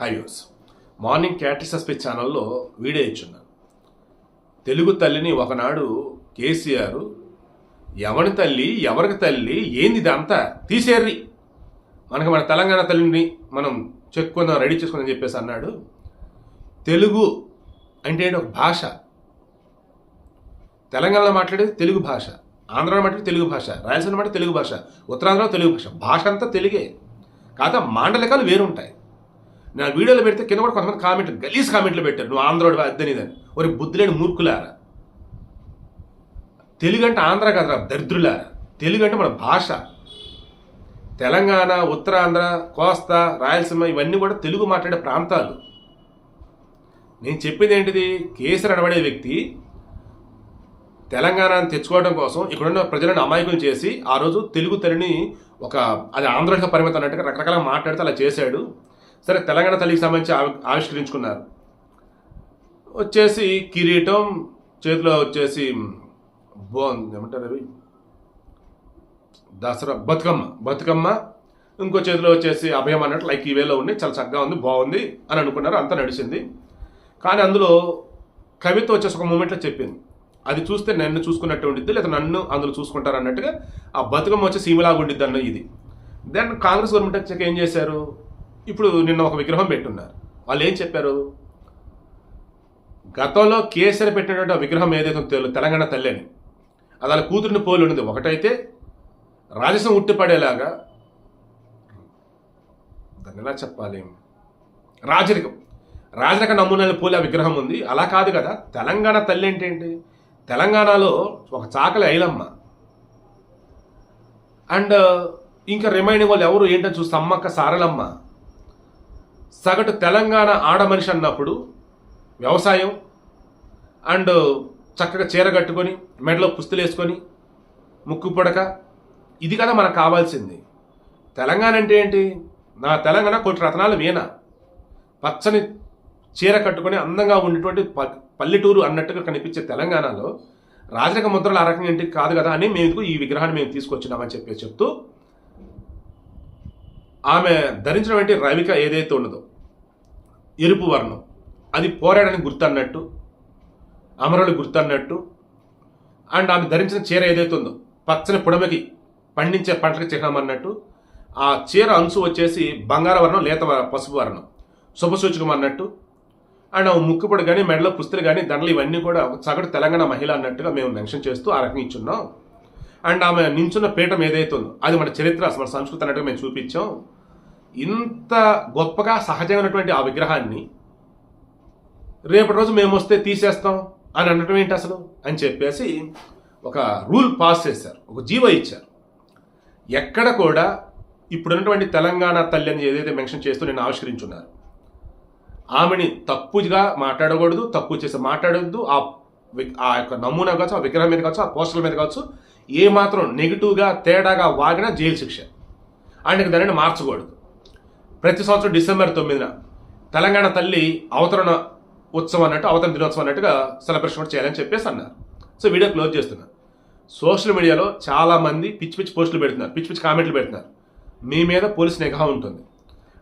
హైవ్యూస్ morning క్యాటరీ suspect ఛానల్లో video ఇచ్చున్నాను. తెలుగు తల్లిని ఒకనాడు కేసీఆర్ ఎవరి తల్లి ఎవరికి తల్లి ఏంది ఇదంతా? తీసేర్రి. మనకి మన తెలంగాణ తల్లిని మనం చెక్కుందాం రెడీ చేసుకుందాం చెప్పేసి అన్నాడు. తెలుగు అంటే ఏంటి? ఒక భాష. తెలంగాణలో మాట్లాడేది తెలుగు భాష. ఆంధ్రలో మాట్లాడేది తెలుగు భాష. రాయలసీమ మాట్లాడే తెలుగు భాష. ఉత్తరాంధ్రలో తెలుగు భాష. భాష అంతా తెలుగే. కాకపోతే మాండలికాలు వేరుంటాయి. నా వీడియోలో పెడితే కింద కూడా కొంతమంది కామెంట్లు గలీజ్ కామెంట్లు పెట్టారు. నువ్వు ఆంధ్రోడు అద్దనిదని ఒక బుద్ధులేని మూర్ఖులారా. తెలుగు అంటే ఆంధ్ర కదరా దరిద్రులారా. తెలుగు అంటే మన భాష. తెలంగాణ ఉత్తరాంధ్ర కోస్తా రాయలసీమ ఇవన్నీ కూడా తెలుగు మాట్లాడే ప్రాంతాలు. నేను చెప్పింది ఏంటిది? కేసరి అనబడే వ్యక్తి తెలంగాణను తెచ్చుకోవడం కోసం ఇక్కడున్న ప్రజలను అమాయకులు చేసి ఆ రోజు తెలుగు తల్లిని ఒక అది ఆంధ్రగా పరిమితం అన్నట్టుగా రకరకాల మాట్లాడితే అలా చేశాడు. సరే తెలంగాణ తల్లికి సంబంధించి ఆవిష్కరించుకున్నారు. వచ్చేసి కిరీటం చేతిలో వచ్చేసి బాగుంది ఏమంటారు అవి? దసరా బతుకమ్మ బతుకమ్మ ఇంకో చేతిలో వచ్చేసి అభయం అన్నట్టు లైక్ ఈ వేలో ఉంది చాలా చక్కగా ఉంది బాగుంది అని అనుకున్నారు అంతా నడిచింది. కానీ అందులో కవిత వచ్చేసి ఒక మూమెంట్లో చెప్పింది. అది చూస్తే నన్ను చూసుకున్నట్టు ఉండిద్ది లేదా నన్ను అందులో చూసుకుంటారు అన్నట్టుగా ఆ బతుకమ్మ వచ్చి సీమలాగా ఉండిద్ది అన్న ఇది. దెన్ కాంగ్రెస్ గవర్నమెంట్ వచ్చాక ఏం చేశారు? ఇప్పుడు నిన్న ఒక విగ్రహం పెట్టున్నారు. వాళ్ళు ఏం చెప్పారు? గతంలో కేసరి పెట్టినటువంటి ఆ విగ్రహం ఏదైతే తెలు- తెలంగాణ తల్లి అని అది వాళ్ళ కూతురిని పోలి ఉన్నది ఒకటైతే రాజసం ఉట్టిపడేలాగా దాన్ని ఎలా చెప్పాలి? రాజరికం. రాజరిక నమూనాలు పోలే ఆ విగ్రహం ఉంది. అలా కాదు కదా. తెలంగాణ తల్లి ఏంటేంటి ఏంటి? తెలంగాణలో ఒక చాకలి ఐలమ్మ. అండ్ ఇంకా రిమైనింగ్ వాళ్ళు ఎవరు ఏంటని చూస్తే అమ్మక్క సారలమ్మ. సగటు తెలంగాణ ఆడ మనిషి అన్నప్పుడు వ్యవసాయం అండ్ చక్కగా చీర కట్టుకొని మెడలో పుస్తులు వేసుకొని ముక్కు పొడక ఇది కదా మనకు కావాల్సింది. తెలంగాణ అంటే ఏంటి? నా తెలంగాణ కోటి రత్నాలు వీణ. పచ్చని చీర కట్టుకొని అందంగా ఉండేటువంటి ప- పల్లెటూరు అన్నట్టుగా కనిపించే తెలంగాణలో రాజరిక ముద్రలు ఆ రకంగా ఏంటి? కాదు కదా అని మేము ఈ విగ్రహాన్ని మేము తీసుకొచ్చినామని చెప్పి చెప్తూ ఆమె ధరించినటువంటి రవిక ఏదైతే ఉన్నదో ఎరుపు వర్ణం. అది పోరాడడానికి గుర్తన్నట్టు అమరులు గుర్తు అన్నట్టు అండ్ ఆమె ధరించిన చీర ఏదైతే ఉందో పచ్చని పొడమకి పండించే పంటకి చిహ్నం అన్నట్టు ఆ చీర అంచు వచ్చేసి బంగార వర్ణం లేత పసుపు వర్ణం. శుభసూచకం అన్నట్టు అండ్ ఆ ముక్కుపొడి కానీ మెడలో పుస్తలు కానీ దండలు ఇవన్నీ కూడా సగటు తెలంగాణ మహిళ అన్నట్టుగా మేము మెన్షన్ చేస్తూ ఆ రకంగా ఇచ్చున్నాం. అండ్ ఆమె నించున్న పీఠం ఏదైతే ఉందో అది మన చరిత్ర మన సంస్కృతి అన్నట్టుగా మేము చూపించాం. ఇంత గొప్పగా సహజమైనటువంటి ఆ విగ్రహాన్ని రేపటి రోజు మేము వస్తే తీసేస్తాం అని అనటం ఏంటి అసలు అని చెప్పేసి ఒక రూల్ పాస్ చేశారు ఒక జీవో ఇచ్చారు. ఎక్కడ కూడా ఇప్పుడున్నటువంటి తెలంగాణ తల్లి అని ఏదైతే మెన్షన్ చేస్తూ నేను ఆవిష్కరించున్నారు ఆమెని తప్పుగా మాట్లాడకూడదు తప్పు చేసి మాట్లాడొద్దు ఆ ఆ యొక్క నమూనా కావచ్చు ఆ విగ్రహం మీద కావచ్చు ఆ పోస్టర్ల మీద కావచ్చు ఏ మాత్రం నెగిటివ్గా తేడాగా వాగినా జైలు శిక్ష. ఆయనకి దానిని మార్చకూడదు. ప్రతి సంవత్సరం డిసెంబర్ తొమ్మిదిన తెలంగాణ తల్లి అవతరణ ఉత్సవం అన్నట్టు అవతరణ దినోత్సవం అన్నట్టుగా సెలబ్రేషన్ కూడా చేయాలని చెప్పేసి అన్నారు. సో వీడియో క్లోజ్ చేస్తున్నా. సోషల్ మీడియాలో చాలామంది పిచ్చి పిచ్చి పోస్టులు పెడుతున్నారు పిచ్చి పిచ్చి కామెంట్లు పెడుతున్నారు. మీ మీద పోలీస్ నిఘా ఉంటుంది.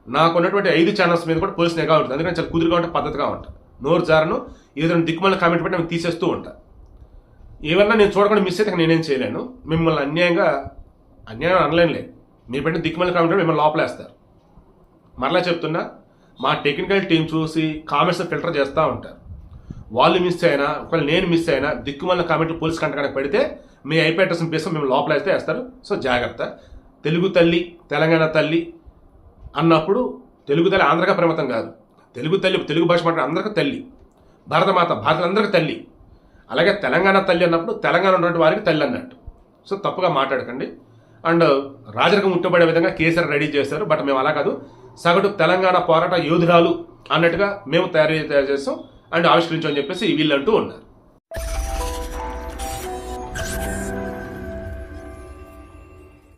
నాకు ఉన్నటువంటి ఐదు ఛానల్స్ మీద కూడా పోలీస్ నిఘా ఉంటుంది. అందుకని చాలా కుదురుగా ఉంటా పద్ధతిగా ఉంటా. నోరు జారను ఏదైనా దిక్కుమల కామెంట్ పెట్టి నేను తీసేస్తూ ఉంటా. ఏమన్నా నేను చూడకుండా మిస్ అయితే నేనేం చేయలేను. మిమ్మల్ని అన్యాయంగా అన్యాయం అనలేనులే. మీరు పెట్టిన దిక్కుమల కామెంట్ మిమ్మల్ని లోపలేస్తారు. మరలా చెప్తున్నా మా టెక్నికల్ టీం చూసి కామెంట్స్ ఫిల్టర్ చేస్తూ ఉంటారు. వాళ్ళు మిస్ అయినా ఒకవేళ నేను మిస్ అయినా దిక్కుమల్ల కామెంట్లు పోలీస్ కంటకానికి పెడితే మీ ఐపీ అడ్రస్ పేసి మేము లోపల అయితే వేస్తారు. సో జాగ్రత్త. తెలుగు తల్లి తెలంగాణ తల్లి అన్నప్పుడు తెలుగు తల్లి ఆంధ్రగా పరిమితం కాదు. తెలుగు తల్లి తెలుగు భాష మాట్లాడే అందరికీ తల్లి. భారతమాత భారతలందరికీ తల్లి. అలాగే తెలంగాణ తల్లి అన్నప్పుడు తెలంగాణ ఉన్నటువంటి వారికి తల్లి అన్నట్టు. సో తప్పుగా మాట్లాడకండి. అండ్ రాజరికం ముట్టబడే విధంగా కేసీఆర్ రెడీ చేశారు బట్ మేము అలా కాదు. సగటు తెలంగాణ పోరాట యోధురాలు అన్నట్టుగా మేము తయారు తయారు చేస్తాం అండ్ ఆవిష్కరించామని చెప్పేసి వీళ్ళంటూ ఉన్నారు.